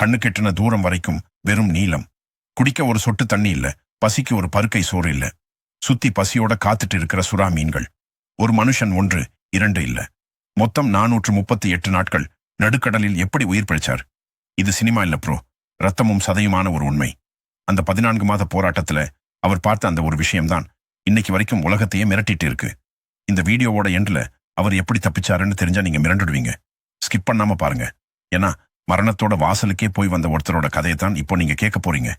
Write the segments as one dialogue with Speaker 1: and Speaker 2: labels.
Speaker 1: கண்ணு கெட்டின தூரம் வரைக்கும் வெறும் நீலம் குடிக்க ஒரு சொட்டு தண்ணி இல்ல பசிக்கு ஒரு பருக்கை சோறு இல்ல. சுத்தி பசியோட காத்துட்டு இருக்கிற சுறா மீன்கள். ஒரு மனுஷன் ஒன்று இரண்டு இல்ல. மொத்தம் நானூற்று முப்பத்தி எட்டு நாட்கள் நடுக்கடலில் எப்படி உயிர் பிழைச்சார்? இது சினிமா இல்ல ப்ரோ. ரத்தமும் சதையுமான ஒரு உண்மை. அந்த பதினான்கு மாத போராட்டத்துல அவர் பார்த்த அந்த ஒரு விஷயம்தான் இன்னைக்கு வரைக்கும் உலகத்தையே மிரட்டிட்டு இருக்கு. இந்த வீடியோவோட எண்ட்ல அவர் எப்படி தப்பிச்சாருன்னு தெரிஞ்சா நீங்க மிரண்டுடுவீங்க. ஸ்கிப் பண்ணாம பாருங்க. ஏன்னா மரணத்தோட வாசலுக்கே போய் வந்த ஒருத்தரோட கதையை தான் இப்போ நீங்க கேட்க போறீங்க.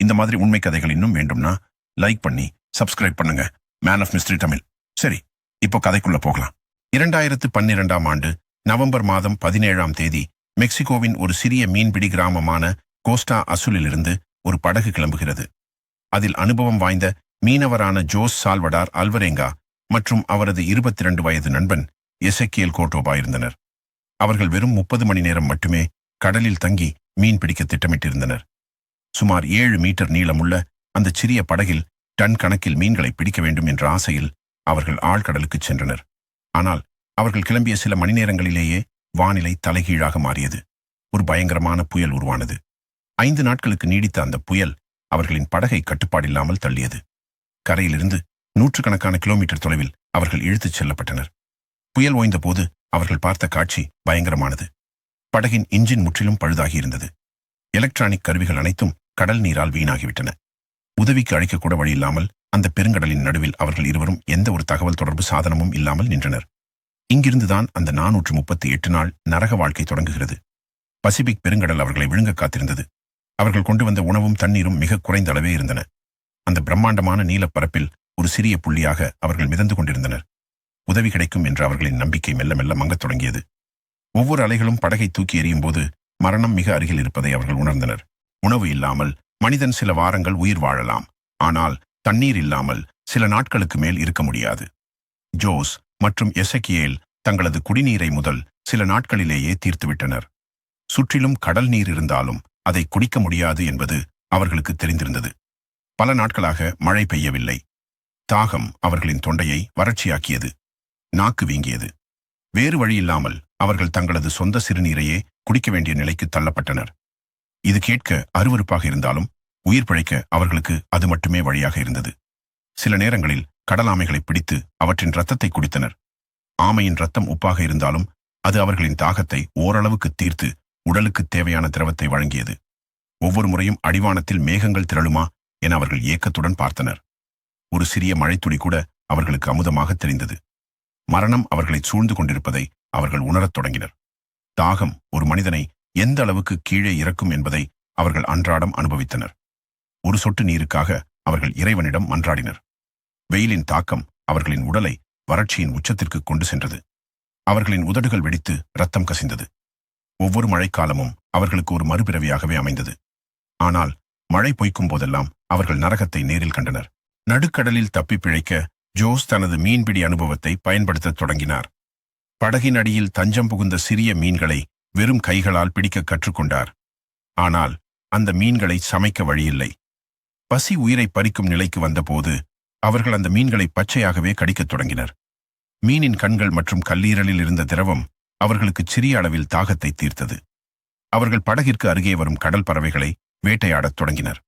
Speaker 1: இந்த மாதிரி உண்மை கதைகள் இன்னும் வேண்டும்னா லைக் பண்ணி சப்ஸ்கிரைப் பண்ணுங்க. Man of mystery Tamil. சரி இப்போ கதைக்குள்ள போகலாம். இரண்டாயிரத்து பன்னிரெண்டாம் ஆண்டு நவம்பர் மாதம் பதினேழாம் தேதி மெக்சிகோவின் ஒரு சிறிய மீன்பிடி கிராமமான கோஸ்டா அசுலிலிருந்து ஒரு படகு கிளம்புகிறது. அதில் அனுபவம் வாய்ந்த மீனவரான ஜோஸ் சால்வடார் அல்வரேங்கா மற்றும் அவரது இருபத்தி இரண்டு வயது நண்பன் எசக்கியல் கோட்டோபா இருந்தனர். அவர்கள் வெறும் முப்பது மணி நேரம் மட்டுமே கடலில் தங்கி மீன் பிடிக்க திட்டமிட்டிருந்தனர். சுமார் ஏழு மீட்டர் நீளமுள்ள அந்த சிறிய படகில் டன் கணக்கில் மீன்களை பிடிக்க வேண்டும் என்ற ஆசையில் அவர்கள் ஆழ்கடலுக்கு சென்றனர். ஆனால் அவர்கள் கிளம்பிய சில மணி நேரங்களிலேயே வானிலை தலைகீழாக மாறியது. ஒரு பயங்கரமான புயல் உருவானது. ஐந்து நாட்களுக்கு நீடித்த அந்த புயல் அவர்களின் படகை கட்டுப்பாடில்லாமல் தள்ளியது. கரையிலிருந்து நூற்றுக்கணக்கான கிலோமீட்டர் தொலைவில் அவர்கள் இழுத்துச் செல்லப்பட்டனர். புயல் ஓய்ந்தபோது அவர்கள் பார்த்த காட்சி பயங்கரமானது. படகின் இன்ஜின் முற்றிலும் பழுதாகியிருந்தது. எலக்ட்ரானிக் கருவிகள் அனைத்தும் கடல் நீரால் வீணாகிவிட்டன. உதவிக்கு அழைக்கக்கூட வழியில்லாமல் அந்த பெருங்கடலின் நடுவில் அவர்கள் இருவரும் எந்த ஒரு தகவல் தொடர்பு சாதனமும் இல்லாமல் நின்றனர். இங்கிருந்துதான் அந்த நானூற்று முப்பத்தி எட்டு நாள் நரக வாழ்க்கை தொடங்குகிறது. பசிபிக் பெருங்கடல் அவர்களை விழுங்க காத்திருந்தது. அவர்கள் கொண்டு வந்த உணவும் தண்ணீரும் மிக குறைந்த அளவே இருந்தன. அந்த பிரம்மாண்டமான நீலப்பரப்பில் ஒரு சிறிய புள்ளியாக அவர்கள் மிதந்து கொண்டிருந்தனர். உதவி கிடைக்கும் என்ற அவர்களின் நம்பிக்கை மெல்ல மெல்ல மங்கத் தொடங்கியது. ஒவ்வொரு அலைகளும் படகை தூக்கி எறியும் போது மரணம் மிக அருகில் இருப்பதை அவர்கள் உணர்ந்தனர். உணவு இல்லாமல் மனிதன் சில வாரங்கள் உயிர் வாழலாம். ஆனால் தண்ணீர் இல்லாமல் சில நாட்களுக்கு மேல் இருக்க முடியாது. ஜோஸ் மற்றும் எசக்கியேல் தங்களது குடிநீரை முதல் சில நாட்களிலேயே தீர்த்துவிட்டனர். சுற்றிலும் கடல் நீர் இருந்தாலும் அதை குடிக்க முடியாது என்பது அவர்களுக்கு தெரிந்திருந்தது. பல நாட்களாக மழை பெய்யவில்லை. தாகம் அவர்களின் தொண்டையை வறட்சியாக்கியது. நாக்கு வீங்கியது. வேறு வழியில்லாமல் அவர்கள் தங்களது சொந்த சிறுநீரையே குடிக்க வேண்டிய நிலைக்கு தள்ளப்பட்டனர். இது கேட்க அருவருப்பாக இருந்தாலும் உயிர் பிழைக்க அவர்களுக்கு அது மட்டுமே வழியாக இருந்தது. சில நேரங்களில் கடலாமைகளை பிடித்து அவற்றின் ரத்தத்தை குடித்தனர். ஆமையின் ரத்தம் உப்பாக இருந்தாலும் அது அவர்களின் தாகத்தை ஓரளவுக்கு தீர்த்து உடலுக்கு தேவையான திரவத்தை வழங்கியது. ஒவ்வொரு முறையும் அடிவானத்தில் மேகங்கள் திரளுமா என அவர்கள் ஏக்கத்துடன் பார்த்தனர். ஒரு சிறிய மழைத்துளி கூட அவர்களுக்கு அமுதமாக தெரிந்தது. மரணம் அவர்களை சூழ்ந்து கொண்டிருப்பதை அவர்கள் உணரத் தொடங்கினர். தாகம் ஒரு மனிதனை எந்த அளவுக்கு கீழே இறக்கும் என்பதை அவர்கள் அன்றாடம் அனுபவித்தனர். ஒரு சொட்டு நீருக்காக அவர்கள் இறைவனிடம் மன்றாடினர். வெயிலின் தாக்கம் அவர்களின் உடலை வறட்சியின் உச்சத்திற்கு கொண்டு சென்றது. அவர்களின் உதடுகள் வெடித்து ரத்தம் கசிந்தது. ஒவ்வொரு மழைக்காலமும் அவர்களுக்கு ஒரு மறுபிறவியாகவே அமைந்தது. ஆனால் மழை பொய்க்கும் போதெல்லாம் அவர்கள் நரகத்தை நேரில் கண்டனர். நடுக்கடலில் தப்பி பிழைக்க ஜோஸ் தனது மீன்பிடி அனுபவத்தை பயன்படுத்தத் தொடங்கினார். படகின் அடியில் தஞ்சம் புகுந்த சிறிய மீன்களை வெறும் கைகளால் பிடிக்க கற்றுக்கொண்டார். ஆனால் அந்த மீன்களை சமைக்க வழியில்லை. பசி உயிரை பறிக்கும் நிலைக்கு வந்தபோது அவர்கள் அந்த மீன்களை பச்சையாகவே கடிக்கத் தொடங்கினர். மீனின் கண்கள் மற்றும் கல்லீரலில் இருந்த திரவம் அவர்களுக்கு சிறிய அளவில் தாகத்தை தீர்த்தது. அவர்கள் படகிற்கு அருகே வரும் கடல் பறவைகளை வேட்டையாடத் தொடங்கினர்.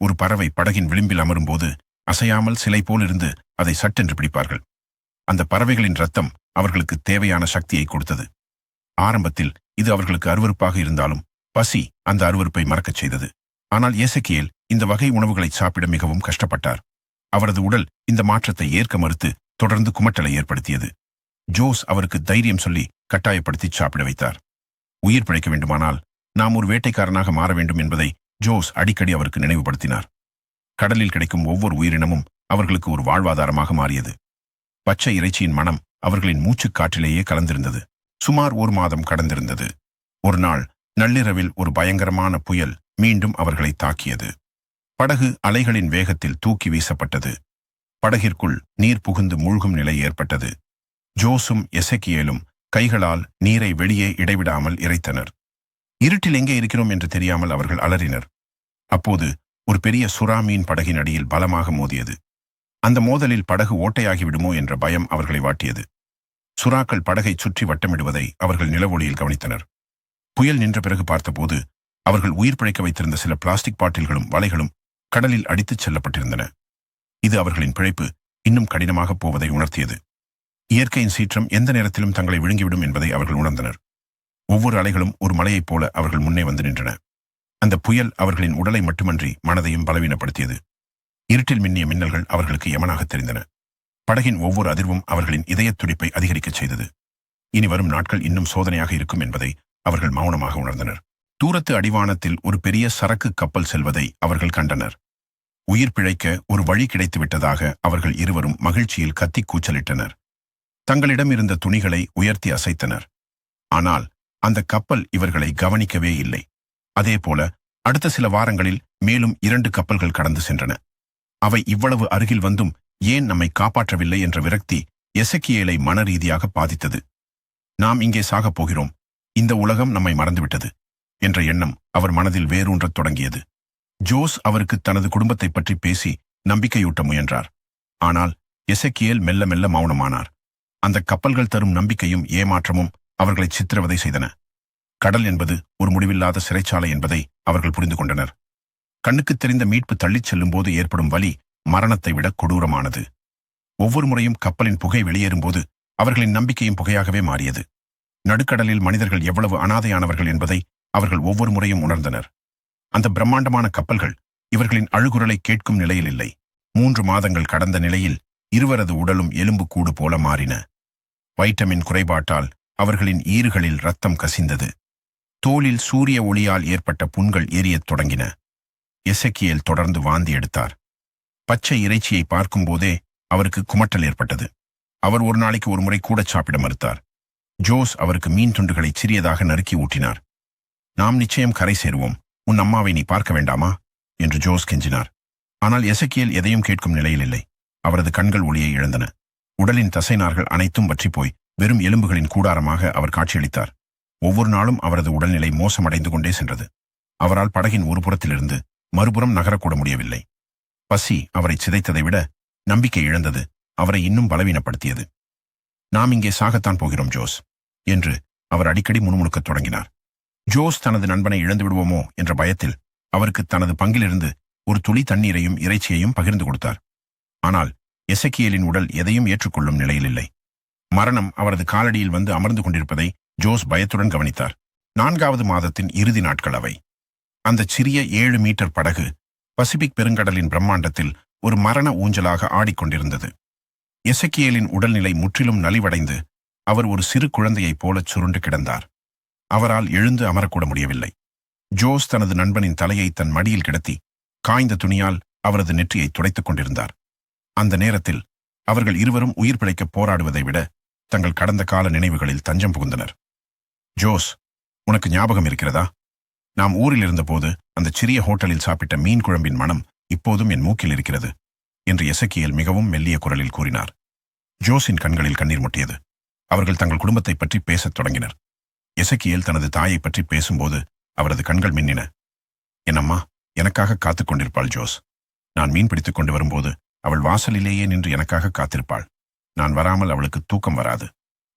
Speaker 1: ஒரு பறவை படகின் விளிம்பில் அமரும்போது அசையாமல் சிலை போல் இருந்து அதை சட்டென்று பிடிப்பார்கள். அந்த பறவைகளின் ரத்தம் அவர்களுக்கு தேவையான சக்தியை கொடுத்தது. ஆரம்பத்தில் இது அவர்களுக்கு அருவருப்பாக இருந்தாலும் பசி அந்த அருவருப்பை மறக்கச் செய்தது. ஆனால் ஏசக்கியேல் இந்த வகை உணவுகளை சாப்பிட மிகவும் கஷ்டப்பட்டார். அவரது உடல் இந்த மாற்றத்தை ஏற்க மறுத்து தொடர்ந்து குமட்டலை ஏற்படுத்தியது. ஜோஸ் அவருக்கு தைரியம் சொல்லி கட்டாயப்படுத்தி சாப்பிட வைத்தார். உயிர் பிழைக்க வேண்டுமானால் நாம் ஒரு வேட்டைக்காரனாக மாற வேண்டும் என்பதை ஜோஸ் அடிக்கடி அவருக்கு நினைவுபடுத்தினார். கடலில் கிடைக்கும் ஒவ்வொரு உயிரினமும் அவர்களுக்கு ஒரு வாழ்வாதாரமாக மாறியது. பச்சை இறைச்சியின் மனம் அவர்களின் மூச்சுக் காற்றிலேயே கலந்திருந்தது. சுமார் ஒரு மாதம் கடந்திருந்தது. ஒரு நாள் நள்ளிரவில் ஒரு பயங்கரமான புயல் மீண்டும் அவர்களை தாக்கியது. படகு அலைகளின் வேகத்தில் தூக்கி வீசப்பட்டது. படகிற்குள் நீர் புகுந்து மூழ்கும் நிலை ஏற்பட்டது. ஜோஸும் எசக்கியலும் கைகளால் நீரை வெளியே இடைவிடாமல் இறைத்தனர். இருட்டில் எங்கே இருக்கிறோம் என்று தெரியாமல் அவர்கள் அலறினர். அப்போது ஒரு பெரிய சுறா மீன் படகின் அடியில் பலமாக மோதியது. அந்த மோதலில் படகு ஓட்டையாகி விடுமோ என்ற பயம் அவர்களை வாட்டியது. சுறாக்கள் படகை சுற்றி வட்டமிடுவதை அவர்கள் நிலவொளியில் கவனித்தனர். புயல் நின்ற பிறகு பார்த்தபோது அவர்கள் உயிர் பிழைக்க வைத்திருந்த சில பிளாஸ்டிக் பாட்டில்களும் வலைகளும் கடலில் அடித்துச் செல்லப்பட்டிருந்தன. இது அவர்களின் பிழைப்பு இன்னும் கடினமாகப் போவதை உணர்த்தியது. இயற்கையின் சீற்றம் எந்த நேரத்திலும் தங்களை விழுங்கிவிடும் என்பதை அவர்கள் உணர்ந்தனர். ஒவ்வொரு அலைகளும் ஒரு மலையைப் போல அவர்கள் முன்னே வந்து நின்றன. அந்த புயல் அவர்களின் உடலை மட்டுமன்றி மனதையும் பலவீனப்படுத்தியது. இருட்டில் மின்னிய மின்னல்கள் அவர்களுக்கு யமனாக தெரிந்தன. படகின் ஒவ்வொரு அதிர்வும் அவர்களின் இதயத் துடிப்பை அதிகரிக்கச் செய்தது. இனி வரும் நாட்கள் இன்னும் சோதனையாக இருக்கும் என்பதை அவர்கள் மௌனமாக உணர்ந்தனர். தூரத்து அடிவானத்தில் ஒரு பெரிய சரக்கு கப்பல் செல்வதை அவர்கள் கண்டனர். உயிர் பிழைக்க ஒரு வழி கிடைத்துவிட்டதாக அவர்கள் இருவரும் மகிழ்ச்சியில் கத்திக் கூச்சலிட்டனர். தங்களிடம் இருந்த துணிகளை உயர்த்தி அசைத்தனர். ஆனால் அந்த கப்பல் இவர்களை கவனிக்கவே இல்லை. அதேபோல அடுத்த சில வாரங்களில் மேலும் இரண்டு கப்பல்கள் கடந்து சென்றன. அவை இவ்வளவு அருகில் வந்தும் ஏன் நம்மை காப்பாற்றவில்லை என்ற விரக்தி எசக்கியேலை மனரீதியாக பாதித்தது. நாம் இங்கே சாகப் போகிறோம். இந்த உலகம் நம்மை மறந்துவிட்டது என்ற எண்ணம் அவர் மனதில் வேரூன்றத் தொடங்கியது. ஜோஸ் அவருக்கு தனது குடும்பத்தைப் பற்றி பேசி நம்பிக்கையூட்ட முயன்றார். ஆனால் எசக்கியல் மெல்ல மெல்ல மௌனமானார். அந்த கப்பல்கள் தரும் நம்பிக்கையும் ஏமாற்றமும் அவர்களை சித்திரவதை செய்தன. கடல் என்பது ஒரு முடிவில்லாத சிறைச்சாலை என்பதை அவர்கள் புரிந்து கொண்டனர். கண்ணுக்குத் தெரிந்த மீட்பு தள்ளிச் செல்லும்போது ஏற்படும் வலி மரணத்தை விட கொடூரமானது. ஒவ்வொரு முறையும் கப்பலின் புகை வெளியேறும்போது அவர்களின் நம்பிக்கையும் புகையாகவே மாறியது. நடுக்கடலில் மனிதர்கள் எவ்வளவு அனாதையானவர்கள் என்பதை அவர்கள் ஒவ்வொரு முறையும் உணர்ந்தனர். அந்த பிரம்மாண்டமான கப்பல்கள் இவர்களின் அழுகுரலை கேட்கும் நிலையில் இல்லை. மூன்று மாதங்கள் கடந்த நிலையில் இருவரது உடலும் எலும்புக்கூடு போல மாறின. வைட்டமின் குறைபாட்டால் அவர்களின் ஈறுகளில் ரத்தம் கசிந்தது. தோலில் சூரிய ஒளியால் ஏற்பட்ட புண்கள் எரியத் தொடங்கின. எசக்கியல் தொடர்ந்து வாந்தி எடுத்தார். பச்சை இறைச்சியை பார்க்கும்போதே அவருக்கு குமட்டல் ஏற்பட்டது. அவர் ஒரு நாளைக்கு ஒரு முறை கூட சாப்பிட மறுத்தார். ஜோஸ் அவருக்கு மீன் துண்டுகளை சிறியதாக நறுக்கி ஊட்டினார். நாம் நிச்சயம் கரை சேருவோம். உன் அம்மாவை நீ பார்க்க வேண்டாமா? என்று ஜோஸ் கெஞ்சினார். ஆனால் எசக்கியல் எதையும் கேட்கும் நிலையில் இல்லை. அவரது கண்கள் ஒளியை இழந்தன. உடலின் தசைநார்கள் அனைத்தும் வற்றிப் போய் வெறும் எலும்புகளின் கூடாரமாக அவர் காட்சியளித்தார். ஒவ்வொரு நாளும் அவரது உடல்நிலை மோசமடைந்து கொண்டே சென்றது. அவரால் படகின் ஒரு புறத்திலிருந்து மறுபுறம் நகரக்கூட முடியவில்லை. பசி அவரை சிதைத்ததை விட நம்பிக்கை இழந்தது அவரை இன்னும் பலவீனப்படுத்தியது. நாம் இங்கே சாகத்தான் போகிறோம் ஜோஸ் என்று அவர் அடிக்கடி முணுமுணுக்கத் தொடங்கினார். ஜோஸ் தனது நண்பனை இழந்து விடுவோமோ? என்ற பயத்தில் அவருக்கு தனது பங்கிலிருந்து ஒரு துளி தண்ணீரையும் இறைச்சியையும் பகிர்ந்து கொடுத்தார். ஆனால் எசக்கியலின் உடல் எதையும் ஏற்றுக்கொள்ளும் நிலையில் இல்லை. மரணம் அவரது காலடியில் வந்து அமர்ந்து கொண்டிருப்பதை ஜோஸ் பயத்துடன் கவனித்தார். நான்காவது மாதத்தின் இறுதி நாட்கள் அவை. அந்த சிறிய ஏழு மீட்டர் படகு பசிபிக் பெருங்கடலின் பிரம்மாண்டத்தில் ஒரு மரண ஊஞ்சலாக ஆடிக்கொண்டிருந்தது. எசக்கியலின் உடல்நிலை முற்றிலும் நலிவடைந்து அவர் ஒரு சிறு குழந்தையைப் போலச் சுருண்டு கிடந்தார். அவரால் எழுந்து அமரக்கூட முடியவில்லை. ஜோஸ் தனது நண்பனின் தலையை தன் மடியில் கிடத்தி காய்ந்த துணியால் அவரது நெற்றியை துடைத்துக் கொண்டிருந்தார். அந்த நேரத்தில் அவர்கள் இருவரும் உயிர் பிழைக்கப் போராடுவதை விட தங்கள் கடந்த கால நினைவுகளில் தஞ்சம் புகுந்தனர். ஜோஸ் உனக்கு ஞாபகம் இருக்கிறதா? நாம் ஊரில் இருந்தபோது அந்த சிறிய ஹோட்டலில் சாப்பிட்ட மீன் குழம்பின் மனம் இப்போதும் என் மூக்கில் இருக்கிறது என்று எசக்கியல் மிகவும் மெல்லிய குரலில் கூறினார். ஜோஸின் கண்களில் கண்ணீர் முட்டியது. அவர்கள் தங்கள் குடும்பத்தைப் பற்றி பேசத் தொடங்கினர். எசக்கியல் தனது தாயைப் பற்றி பேசும்போது அவரது கண்கள் மின்னின. என்னம்மா எனக்காக காத்துக் கொண்டிருப்பாள் ஜோஸ். நான் மீன் பிடித்துக் கொண்டு வரும்போது அவள் வாசலிலேயே நின்று எனக்காக காத்திருப்பாள். நான் வராமல் அவளுக்கு தூக்கம் வராது.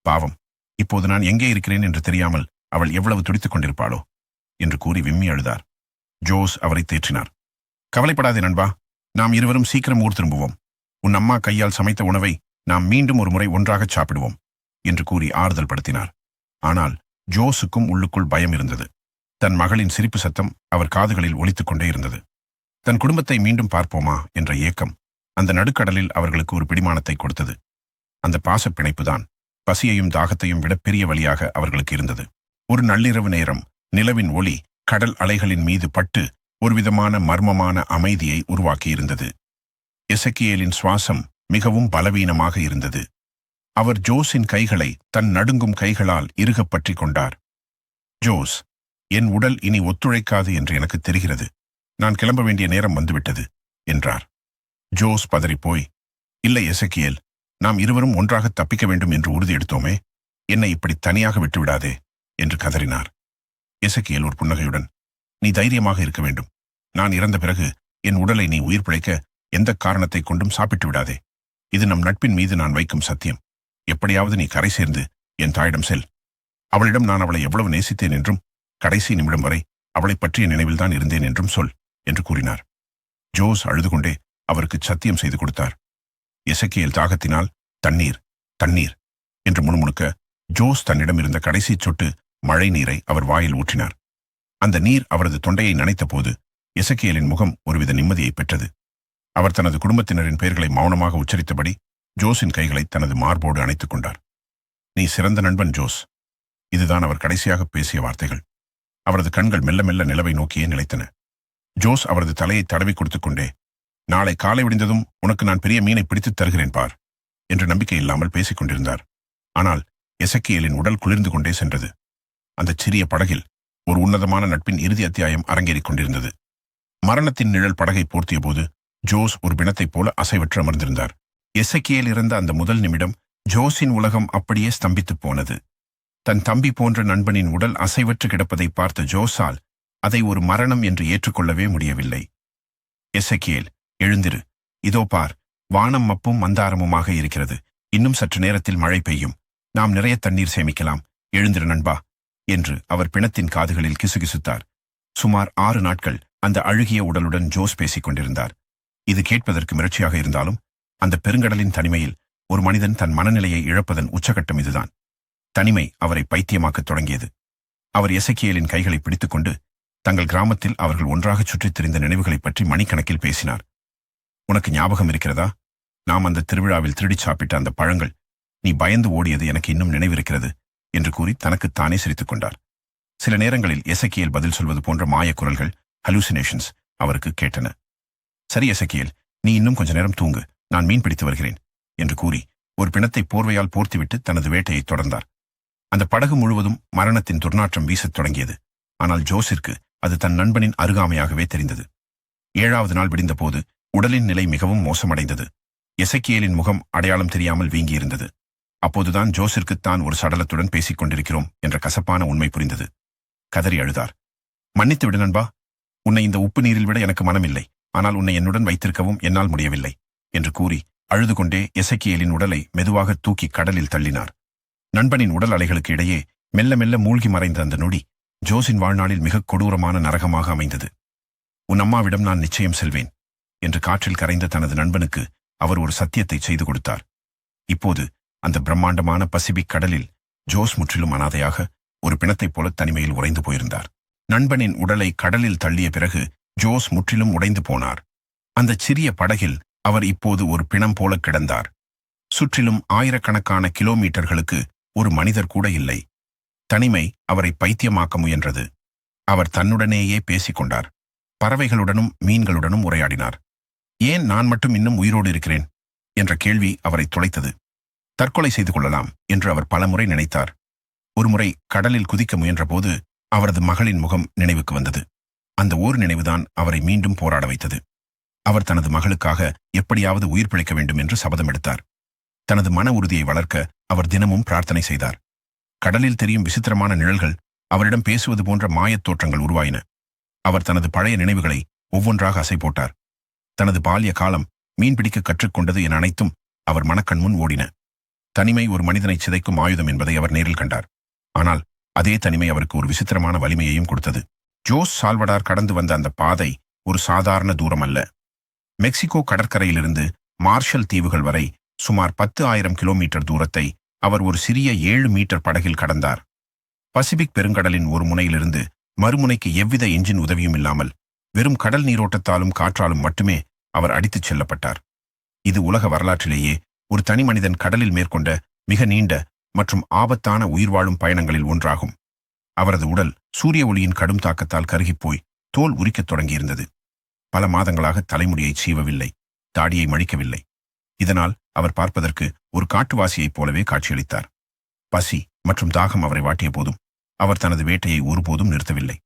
Speaker 1: பாவம் இப்போது நான் எங்கே இருக்கிறேன் என்று தெரியாமல் அவள் எவ்வளவு துடித்துக் கொண்டிருப்பாளோ என்று கூறி விம்மி அழுதார். ஜோஸ் அவரை தேற்றினார். கவலைப்படாதே நண்பா நாம் இருவரும் சீக்கிரம் ஊர் திரும்புவோம். உன் அம்மா கையால் சமைத்த உணவை நாம் மீண்டும் ஒரு முறை ஒன்றாகச் சாப்பிடுவோம் என்று கூறி ஆறுதல் படுத்தினார். ஆனால் ஜோஸுக்கும் உள்ளுக்குள் பயம் இருந்தது. தன் மகளின் சிரிப்பு சத்தம் அவர் காதுகளில் ஒலித்துக் கொண்டே இருந்தது. தன் குடும்பத்தை மீண்டும் பார்ப்போமா என்ற ஏக்கம் அந்த நடுக்கடலில் அவர்களுக்கு ஒரு பிடிமானத்தை கொடுத்தது. அந்த பாசப் பிணைப்புதான் பசியையும் தாகத்தையும் விட பெரிய வழியாக அவர்களுக்கு இருந்தது. ஒரு நள்ளிரவு நேரம் நிலவின் ஒளி கடல் அலைகளின் மீது பட்டு ஒருவிதமான மர்மமான அமைதியை உருவாக்கியிருந்தது. எசக்கியேலின் சுவாசம் மிகவும் பலவீனமாக இருந்தது. அவர் ஜோஸின் கைகளை தன் நடுங்கும் கைகளால் இறுகப் பற்றி கொண்டார். ஜோஸ் என் உடல் இனி ஒத்துழைக்காது என்று எனக்கு தெரிகிறது. நான் கிளம்ப வேண்டிய நேரம் வந்துவிட்டது என்றார். ஜோஸ் பதறிப்போய் இல்லை எசக்கியேல் நாம் இருவரும் ஒன்றாக தப்பிக்க வேண்டும் என்று உறுதியெடுத்தோமே என்னை இப்படி தனியாக விட்டுவிடாதே என்று கதறினார். எசக்கியேல் ஒரு புன்னகையுடன் நீ தைரியமாக இருக்க வேண்டும். நான் இறந்த பிறகு என் உடலை நீ உயிர் பிழைக்க எந்த காரணத்தை கொண்டும் சாப்பிட்டு விடாதே. இது நம் நட்பின் மீது நான் வைக்கும் சத்தியம். எப்படியாவது நீ கரை சேர்ந்து என் தாயிடம் செல். அவளிடம் நான் அவளை எவ்வளவு நேசித்தேன் என்றும் கடைசி நிமிடம் வரை அவளைப் பற்றிய நினைவில்தான் இருந்தேன் என்றும் சொல் என்று கூறினார். ஜோஸ் அழுது கொண்டே அவருக்கு சத்தியம் செய்து கொடுத்தார். எசக்கியல் தாகத்தினால் தண்ணீர் தண்ணீர் என்று முணுமுணுக்க ஜோஸ் தன்னிடம் இருந்த கடைசி சொட்டு மழை நீரை அவர் வாயில் ஊற்றினார். அந்த நீர் அவரது தொண்டையை நனைத்தபோது எசக்கியலின் முகம் ஒருவித நிம்மதியை பெற்றது. அவர் தனது குடும்பத்தினரின் பெயர்களை மௌனமாக உச்சரித்தபடி ஜோஸின் கைகளை தனது மார்போடு அணைத்துக் கொண்டார். நீ சிறந்த நண்பன் ஜோஸ். இதுதான் அவர் கடைசியாக பேசிய வார்த்தைகள். அவரது கண்கள் மெல்ல மெல்ல நிலவை நோக்கியே நிலைத்தன. ஜோஸ் அவரது தலையை தடவி கொடுத்துக் கொண்டே நாளை காலை விடிந்ததும் உனக்கு நான் பெரிய மீனை பிடித்துத் தருகிறேன் பார் என்று நம்பிக்கை இல்லாமல் பேசிக் கொண்டிருந்தார். ஆனால் எசக்கியலின் உடல் குளிர்ந்து கொண்டே சென்றது. அந்தச் சிறிய படகில் ஒரு உன்னதமான நட்பின் இறுதி அத்தியாயம் அரங்கேறிக் கொண்டிருந்தது. மரணத்தின் நிழல் படகை போர்த்திய போது ஜோஸ் ஒரு பிணத்தைப் போல அசைவற்று அமர்ந்திருந்தார். எசக்கியல் இருந்த அந்த முதல் நிமிடம் ஜோஸின் உலகம் அப்படியே ஸ்தம்பித்துப் போனது. தன் தம்பி போன்ற நண்பனின் உடல் அசைவற்று கிடப்பதை பார்த்த ஜோஸால் அதை ஒரு மரணம் என்று ஏற்றுக்கொள்ளவே முடியவில்லை. எசக்கியேல் எழுந்திரு. இதோ பார் வானம் மப்பும் மந்தாரமுமாக இருக்கிறது. இன்னும் சற்று நேரத்தில் மழை பெய்யும். நாம் நிறைய தண்ணீர் சேமிக்கலாம். எழுந்திரு நண்பா என்று அவர் பிணத்தின் காதுகளில் கிசுகிசுத்தார். சுமார் ஆறு நாட்கள் அந்த அழுகிய உடலுடன் ஜோஸ் பேசிக் கொண்டிருந்தார். இது கேட்பதற்கு மிரட்சியாக இருந்தாலும் அந்த பெருங்கடலின் தனிமையில் ஒரு மனிதன் தன் மனநிலையை இழப்பதன் உச்சகட்டம் இதுதான். தனிமை அவரை பைத்தியமாக்கத் தொடங்கியது. அவர் எசக்கியலின் கைகளை பிடித்துக்கொண்டு தங்கள் கிராமத்தில் அவர்கள் ஒன்றாகச் சுற்றித் திரிந்த நினைவுகளைப் பற்றி மணிக்கணக்கில் பேசினார். உனக்கு ஞாபகம் இருக்கிறதா? நாம் அந்த திருவிழாவில் திருடிச் சாப்பிட்ட அந்த பழங்கள் நீ பயந்து ஓடியது எனக்கு இன்னும் நினைவிருக்கிறது என்று கூறி தனக்குத்தானே சிரித்துக் கொண்டார். சில நேரங்களில் எசக்கியல் பதில் சொல்வது போன்ற மாய குரல்கள் ஹலூசினேஷன்ஸ் அவருக்கு கேட்டன. சரி எசக்கியல் நீ இன்னும் கொஞ்ச நேரம் தூங்கு நான் மீன் பிடித்து வருகிறேன் என்று கூறி ஒரு பிணத்தை போர்வையால் போர்த்திவிட்டு தனது வேட்டையை தொடர்ந்தார். அந்த படகு முழுவதும் மரணத்தின் துர்நாற்றம் வீசத் தொடங்கியது. ஆனால் ஜோஸிற்கு அது தன் நண்பனின் அருகாமையாகவே தெரிந்தது. ஏழாவது நாள் விடிந்தபோது உடலின் நிலை மிகவும் மோசமடைந்தது. எசக்கியலின் முகம் அடையாளம் தெரியாமல் வீங்கியிருந்தது. அப்போதுதான் ஜோஸிற்கு தான் ஒரு சடலத்துடன் பேசிக் கொண்டிருக்கிறோம் என்ற கசப்பான உண்மை புரிந்தது. கதறி அழுதார். மன்னித்து விடு நண்பா. உன்னை இந்த உப்பு நீரில் விட எனக்கு மனமில்லை. ஆனால் உன்னை என்னுடன் வைத்திருக்கவும் என்னால் முடியவில்லை என்று கூறி அழுது கொண்டே எசக்கியலின் உடலை மெதுவாக தூக்கி கடலில் தள்ளினார். நண்பனின் உடல் அலைகளுக்கு இடையே மெல்ல மெல்ல மூழ்கி மறைந்த அந்த நொடி ஜோஸின் வாழ்நாளில் மிகக் கொடூரமான நரகமாக அமைந்தது. உன் அம்மாவிடம் நான் நிச்சயம் செல்வேன். என்று காற்றில் கரைந்த தனது நண்பனுக்கு அவர் ஒரு சத்தியத்தை செய்து கொடுத்தார். இப்போது அந்த பிரம்மாண்டமான பசிபிக் கடலில் ஜோஸ் முற்றிலும் அனாதையாக ஒரு பிணத்தைப் போல தனிமையில் உறைந்து போயிருந்தார். நண்பனின் உடலை கடலில் தள்ளிய பிறகு ஜோஸ் முற்றிலும் உடைந்து போனார். அந்தச் சிறிய படகில் அவர் இப்போது ஒரு பிணம் போல கிடந்தார். சுற்றிலும் ஆயிரக்கணக்கான கிலோமீட்டர்களுக்கு ஒரு மனிதர் கூட இல்லை. தனிமை அவரை பைத்தியமாக்க முயன்றது. அவர் தன்னுடனேயே பேசிக் கொண்டார். பறவைகளுடனும் மீன்களுடனும் உரையாடினார். ஏன் நான் மட்டும் இன்னும் உயிரோடு இருக்கிறேன்? என்ற கேள்வி அவரை துளைத்தது தற்கொலை செய்து கொள்ளலாம் என்று அவர் பலமுறை நினைத்தார். ஒருமுறை கடலில் குதிக்க முயன்றபோது அவரது மகளின் முகம் நினைவுக்கு வந்தது. அந்த ஓர் நினைவுதான் அவரை மீண்டும் போராட வைத்தது. அவர் தனது மகளுக்காக எப்படியாவது உயிர் பிழைக்க வேண்டும் என்று சபதம் எடுத்தார். தனது மன உறுதியை வளர்க்க அவர் தினமும் பிரார்த்தனை செய்தார். கடலில் தெரியும் விசித்திரமான நிழல்கள் அவரிடம் பேசுவது போன்ற மாயத் தோற்றங்கள் உருவாயின. அவர் தனது பழைய நினைவுகளை ஒவ்வொன்றாக அசை போட்டார் தனது பால்ய காலம் மீன்பிடிக்க கற்றுக்கொண்டது என அனைத்தும் அவர் மனக்கண் முன் ஓடின. தனிமை ஒரு மனிதனை சிதைக்கும் ஆயுதம் என்பதை அவர் நேரில் கண்டார். ஆனால் அதே தனிமை அவருக்கு ஒரு விசித்திரமான வலிமையையும் கொடுத்தது. ஜோஸ் சால்வடார் கடந்து வந்த அந்த பாதை ஒரு சாதாரண தூரம் அல்ல. மெக்சிகோ கடற்கரையிலிருந்து மார்ஷல் தீவுகள் வரை சுமார் பத்து ஆயிரம் கிலோமீட்டர் தூரத்தை அவர் ஒரு சிறிய ஏழு மீட்டர் படகில் கடந்தார். பசிபிக் பெருங்கடலின் ஒரு முனையிலிருந்து மறுமுனைக்கு எவ்வித எஞ்சின் உதவியும் இல்லாமல் வெறும் கடல் நீரோட்டத்தாலும் காற்றாலும் மட்டுமே அவர் அடித்துச் செல்லப்பட்டார். இது உலக வரலாற்றிலேயே ஒரு தனி மனிதன் கடலில் மேற்கொண்ட மிக நீண்ட மற்றும் ஆபத்தான உயிர் வாழும் பயணங்களில் ஒன்றாகும். அவரது உடல் சூரிய ஒளியின் கடும் தாக்கத்தால் கருகிப்போய் தோல் உரிக்கத் தொடங்கியிருந்தது. பல மாதங்களாக தலைமுடியை சீவவில்லை தாடியை மழிக்கவில்லை இதனால் அவர் பார்ப்பதற்கு ஒரு காட்டுவாசியைப் போலவே காட்சியளித்தார். பசி மற்றும் தாகம் அவரை வாட்டிய போதும் அவர் தனது வேட்டையை ஒருபோதும் நிறுத்தவில்லை.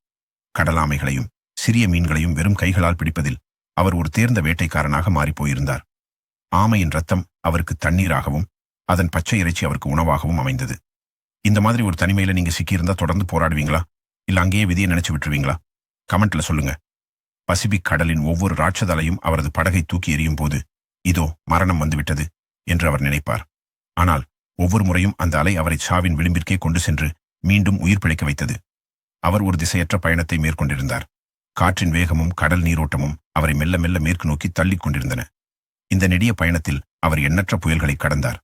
Speaker 1: கடலாமைகளையும் சிறிய மீன்களையும் வெறும் கைகளால் பிடிப்பதில் அவர் ஒரு தேர்ந்த வேட்டைக்காரனாக மாறிப் போயிருந்தார் ஆமையின் ரத்தம் அவருக்கு தண்ணீராகவும் அதன் பச்சை இறைச்சி அவருக்கு உணவாகவும் அமைந்தது. இந்த மாதிரி ஒரு தனிமையில நீங்க சிக்கியிருந்தா தொடர்ந்து போராடுவீங்களா? இல்ல அங்கேயே விதியை நினைச்சு விட்டுருவீங்களா? கமெண்ட்ல சொல்லுங்க. பசிபிக் கடலின் ஒவ்வொரு ராட்சதலையும் அவரது படகை தூக்கி எறியும் போது இதோ மரணம் வந்துவிட்டது என்று அவர் நினைப்பார். ஆனால் ஒவ்வொரு முறையும் அந்த அலை அவரை சாவின் விளிம்பிற்கே கொண்டு சென்று மீண்டும் உயிர் பிழைக்க வைத்தது. அவர் ஒரு திசையற்ற பயணத்தை மேற்கொண்டிருந்தார். காற்றின் வேகமும் கடல் நீரோட்டமும் அவரை மெல்ல மெல்ல மேற்கு நோக்கி தள்ளிக் கொண்டிருந்தன. இந்த நெடிய பயணத்தில் அவர் எண்ணற்ற புயல்களை கடந்தார்.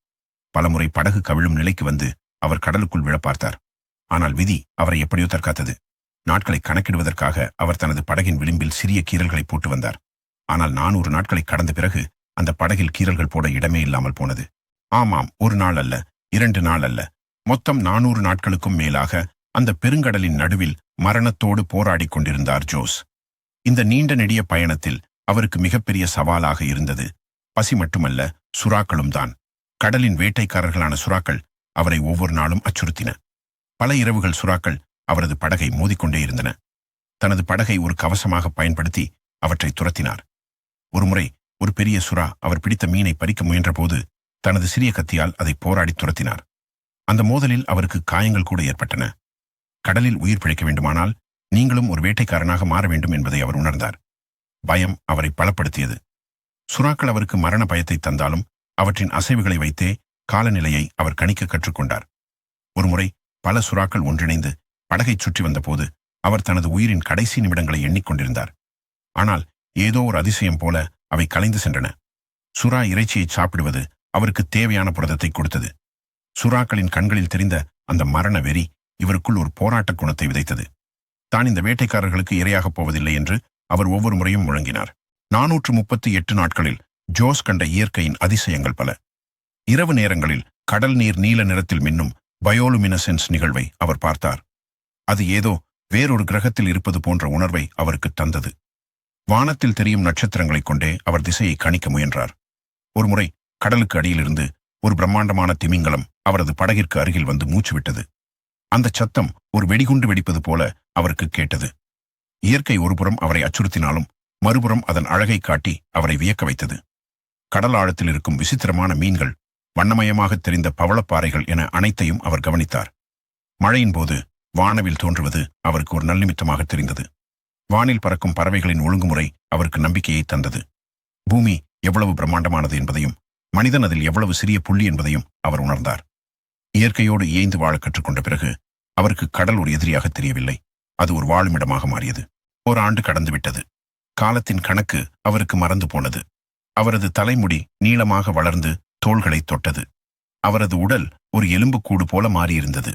Speaker 1: பலமுறை படகு கவிழும் நிலைக்கு வந்து அவர் கடலுக்குள் விழ பார்த்தார். ஆனால் விதி அவரை எப்படியோ தற்காத்தது. நாட்களை கணக்கிடுவதற்காக அவர் தனது படகின் விளிம்பில் சிறிய கீரல்களை போட்டு வந்தார். ஆனால் நானூறு நாட்களை கடந்த பிறகு அந்த படகில் கீறல்கள் போட இடமே இல்லாமல் போனது. ஆமாம் ஒரு நாள் அல்ல இரண்டு நாள் அல்ல. மொத்தம் நானூறு நாட்களுக்கும் மேலாக அந்த பெருங்கடலின் நடுவில் மரணத்தோடு போராடிக் கொண்டிருந்தார் ஜோஸ். இந்த நீண்ட நெடிய பயணத்தில் அவருக்கு மிகப்பெரிய சவாலாக இருந்தது. பசி மட்டுமல்ல சுறாக்களும் தான். கடலின் வேட்டைக்காரர்களான சுறாக்கள் அவரை ஒவ்வொரு நாளும் அச்சுறுத்தின. பல இரவுகள் சுறாக்கள் அவரது படகை மோதிக்கொண்டே இருந்தன. தனது படகை ஒரு கவசமாக பயன்படுத்தி அவற்றை துரத்தினார். ஒருமுறை ஒரு பெரிய சுறா அவர் பிடித்த மீனை பறிக்க முயன்றபோது தனது சிறிய கத்தியால் அதை போராடி துரத்தினார். அந்த மோதலில் அவருக்கு காயங்கள் கூட ஏற்பட்டன. கடலில் உயிர் பிழைக்க வேண்டுமானால் நீங்களும் ஒரு வேட்டைக்காரனாக மாற வேண்டும் என்பதை அவர் உணர்ந்தார். பயம் அவரை பலப்படுத்தியது. சுறாக்கள் அவருக்கு மரண பயத்தை தந்தாலும் அவற்றின் அசைவுகளை வைத்தே காலநிலையை அவர் கணிக்க கற்றுக்கொண்டார். ஒருமுறை பல சுறாக்கள் ஒன்றிணைந்து படகைச் சுற்றி வந்தபோது அவர் தனது உயிரின் கடைசி நிமிடங்களை எண்ணிக்கொண்டிருந்தார் ஆனால் ஏதோ ஒரு அதிசயம் போல அவை கலைந்து சென்றன. சுறா இறைச்சியை சாப்பிடுவது அவருக்கு தேவையான புரதத்தை கொடுத்தது. சுறாக்களின் கண்களில் தெரிந்த அந்த மரண வெறி இவருக்குள் ஒரு போராட்ட குணத்தை விதைத்தது. தான் இந்த வேட்டைக்காரர்களுக்கு இரையாகப் போவதில்லை என்று அவர் ஒவ்வொரு முறையும் முழங்கினார். நானூற்று முப்பத்தி எட்டு நாட்களில் ஜோஸ் கண்ட இயற்கையின் அதிசயங்கள் பல. இரவு நேரங்களில் கடல் நீர் நீல நிறத்தில் மின்னும் பயோலுமினசென்ஸ் நிகழ்வை அவர் பார்த்தார். அது ஏதோ வேறொரு கிரகத்தில் இருப்பது போன்ற உணர்வை அவருக்கு தந்தது. வானத்தில் தெரியும் நட்சத்திரங்களைக் கொண்டே அவர் திசையை கணிக்க முயன்றார். ஒருமுறை கடலுக்கு அடியிலிருந்து ஒரு பிரம்மாண்டமான திமிங்கலம் அவரது படகிற்கு அருகில் வந்து மூச்சு விட்டது அந்த சத்தம் ஒரு வெடிகுண்டு வெடிப்பது போல அவருக்கு கேட்டது. இயற்கை ஒருபுறம் அவரை அச்சுறுத்தினாலும் மறுபுறம் அதன் அழகை காட்டி அவரை வியக்க வைத்தது. கடல் ஆழத்தில் இருக்கும் விசித்திரமான மீன்கள் வண்ணமயமாக தெரிந்த பவளப்பாறைகள் என அனைத்தையும் அவர் கவனித்தார். மழையின் போது வானவில் தோன்றுவது அவருக்கு ஒரு நல்லிமித்தமாக தெரிந்தது. வானில் பறக்கும் பறவைகளின் ஒழுங்குமுறை அவருக்கு நம்பிக்கையை தந்தது. பூமி எவ்வளவு பிரம்மாண்டமானது என்பதையும் மனிதன் அதில் எவ்வளவு சிறிய புள்ளி என்பதையும் அவர் உணர்ந்தார். இயற்கையோடு இயைந்து வாழ கற்றுக்கொண்ட பிறகு அவருக்கு கடல் ஒரு எதிரியாக தெரியவில்லை. அது ஒரு வாழுமிடமாக மாறியது. ஒரு ஆண்டு கடந்துவிட்டது. காலத்தின் கணக்கு அவருக்கு மறந்து போனது. அவரது தலைமுடி நீளமாக வளர்ந்து தோள்களை தொட்டது. அவரது உடல் ஒரு எலும்புக்கூடு போல மாறியிருந்தது.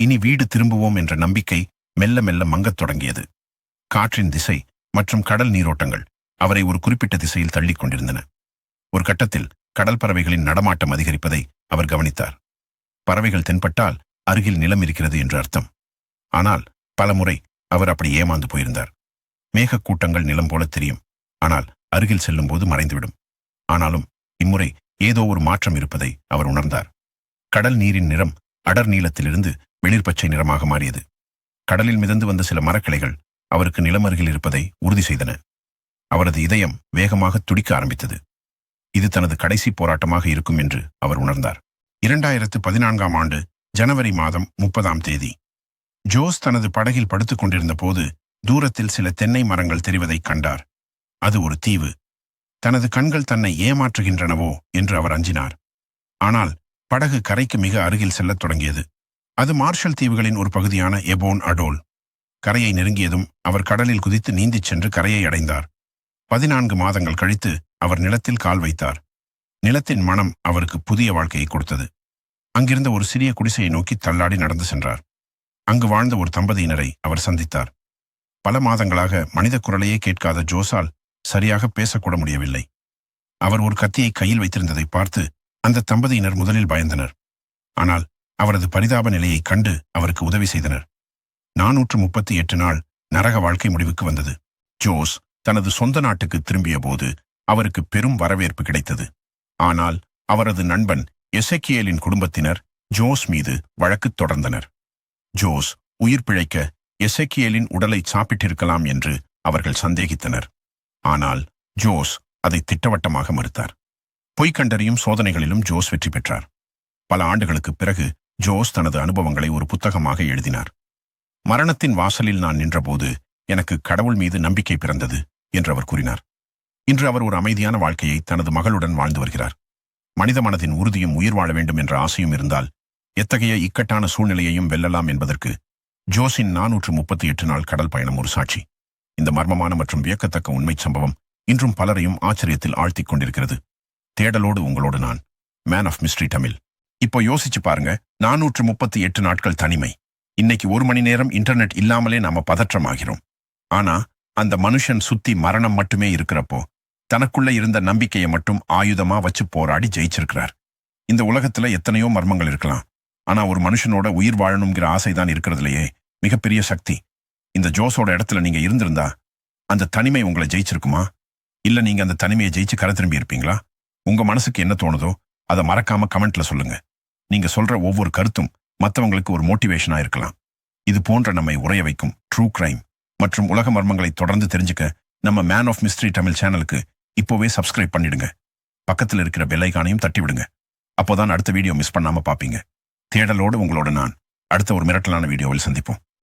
Speaker 1: இனி வீடு திரும்புவோம் என்ற நம்பிக்கை மெல்ல மெல்ல மங்கத் தொடங்கியது. காற்றின் திசை மற்றும் கடல் நீரோட்டங்கள் அவரை ஒரு குறிப்பிட்ட திசையில் தள்ளிக் கொண்டிருந்தன. ஒரு கட்டத்தில் கடல் பறவைகளின் நடமாட்டம் அதிகரிப்பதை அவர் கவனித்தார். பறவைகள் தென்பட்டால் அருகில் நிலம் இருக்கிறது என்று அர்த்தம். ஆனால் பலமுறை அவர் அப்படி ஏமாந்து போயிருந்தார். மேகக் கூட்டங்கள் நிலம் போல தெரியும். ஆனால் அருகில் செல்லும்போது மறைந்துவிடும். ஆனாலும் இம்முறை ஏதோ ஒரு மாற்றம் இருப்பதை அவர் உணர்ந்தார். கடல் நீரின் நிறம் அடர் நீளத்திலிருந்து வெளிர்பச்சை நிறமாக மாறியது. கடலில் மிதந்து வந்த சில மரக்கிளைகள் அவருக்கு நிலமருகில் இருப்பதை உறுதி செய்தன. அவரது இதயம் வேகமாக துடிக்க ஆரம்பித்தது. இது தனது கடைசி போராட்டமாக இருக்கும் என்று அவர் உணர்ந்தார். இரண்டாயிரத்து பதினான்காம் ஆண்டு ஜனவரி மாதம் முப்பதாம் தேதி. ஜோஸ் தனது படகில் படுத்துக் கொண்டிருந்த போது தூரத்தில் சில தென்னை மரங்கள் தெரிவதைக் கண்டார். அது ஒரு தீவு. தனது கண்கள் தன்னை ஏமாற்றுகின்றனவோ என்று அவர் அஞ்சினார். ஆனால் படகு கரைக்கு மிக அருகில் செல்லத் தொடங்கியது. அது மார்ஷல் தீவுகளின் ஒரு பகுதியான எபோன் அடோல். கரையை நெருங்கியதும் அவர் கடலில் குதித்து நீந்திச் சென்று கரையை அடைந்தார். பதினான்கு மாதங்கள் கழித்து அவர் நிலத்தில் கால் வைத்தார். நிலத்தின் மனம் அவருக்கு புதிய வாழ்க்கையை கொடுத்தது. அங்கிருந்த ஒரு சிறிய குடிசையை நோக்கி தள்ளாடி நடந்து சென்றார். அங்கு வாழ்ந்த ஒரு தம்பதியினரை அவர் சந்தித்தார். பல மாதங்களாக மனித குரலையே கேட்காத ஜோசால் சரியாக பேசக்கூட முடியவில்லை. அவர் ஒரு கத்தியை கையில் வைத்திருந்ததை பார்த்து அந்த தம்பதியினர் முதலில் பயந்தனர். ஆனால் அவரது பரிதாப நிலையைக் கண்டு அவருக்கு உதவி செய்தனர். நாநூற்று முப்பத்தி எட்டு நாள் நரக வாழ்க்கை முடிவுக்கு வந்தது. ஜோஸ் தனது சொந்த நாட்டுக்கு திரும்பிய போது அவருக்கு பெரும் வரவேற்பு கிடைத்தது. ஆனால் அவரது நண்பன் எசக்கியலின் குடும்பத்தினர் ஜோஸ் மீது வழக்கு தொடர்ந்தனர். ஜோஸ் உயிர் பிழைக்க எசக்கியலின் உடலை சாப்பிட்டிருக்கலாம் என்று அவர்கள் சந்தேகித்தனர். ஆனால் ஜோஸ் அதை திட்டவட்டமாக மறுத்தார். பொய்க்கண்டறியும் சோதனைகளிலும் ஜோஸ் வெற்றி பெற்றார். பல ஆண்டுகளுக்குப் பிறகு ஜோஸ் தனது அனுபவங்களை ஒரு புத்தகமாக எழுதினார். மரணத்தின் வாசலில் நான் நின்றபோது எனக்கு கடவுள் மீது நம்பிக்கை பிறந்தது என்று அவர் கூறினார். இன்று அவர் ஒரு அமைதியான வாழ்க்கையை தனது மகளுடன் வாழ்ந்து வருகிறார். மனித மனதின் உறுதியும் உயிர் வாழ வேண்டும் என்ற ஆசையும் இருந்தால் எத்தகைய இக்கட்டான சூழ்நிலையையும் வெல்லலாம் என்பதற்கு ஜோஸின் நானூற்று முப்பத்தி எட்டு நாள் கடல் பயணம் ஒரு சாட்சி. இந்த மர்மமான மற்றும் வியக்கத்தக்க உண்மை சம்பவம் இன்றும் பலரையும் ஆச்சரியத்தில் ஆழ்த்திக் கொண்டிருக்கிறது. தேடலோடு உங்களோடு நான் மேன் ஆஃப் மிஸ்ட்ரி தமிழ். இப்போ யோசிச்சு பாருங்க நானூற்று முப்பத்தி எட்டு நாட்கள் தனிமை. இன்னைக்கு ஒரு மணி நேரம் இன்டர்நெட் இல்லாமலே நாம பதற்றமாகிறோம். ஆனா அந்த மனுஷன் சுத்தி மரணம் மட்டுமே இருக்கிறப்போ தனக்குள்ள இருந்த நம்பிக்கையை மட்டும் ஆயுதமா வச்சு போராடி ஜெயிச்சிருக்கிறார். இந்த உலகத்துல எத்தனையோ மர்மங்கள் இருக்கலாம். ஆனா ஒரு மனுஷனோட உயிர் வாழணுங்கிற ஆசைதான் இருக்கிறதுலையே மிகப்பெரிய சக்தி. இந்த ஜோஸோட இடத்துல நீங்க இருந்திருந்தா அந்த தனிமை உங்களை ஜெயிச்சிருக்குமா? இல்ல நீங்க அந்த தனிமையை ஜெயிச்சு கரை திரும்பி இருப்பீங்களா? உங்க மனசுக்கு என்ன தோணுதோ அதை மறக்காம கமெண்ட்ல சொல்லுங்க. நீங்க சொல்ற ஒவ்வொரு கருத்தும் மத்தவங்களுக்கு ஒரு மோட்டிவேஷனா இருக்கலாம். இது போன்ற நம்மை உரைய வைக்கும் ட்ரூ கிரைம் மற்றும் உலக மர்மங்களை தொடர்ந்து தெரிஞ்சுக்க நம்ம மேன் ஆஃப் மிஸ்ட்ரி தமிழ் சேனலுக்கு இப்போவே சப்ஸ்கிரைப் பண்ணிடுங்க. பக்கத்தில் இருக்கிற பெல் தட்டி விடுங்க அப்போதான் அடுத்த வீடியோ மிஸ் பண்ணாமல் பார்ப்பீங்க தேடலோடு உங்களோட நான். அடுத்த ஒரு மிரட்டலான வீடியோவில் சந்திப்போம்.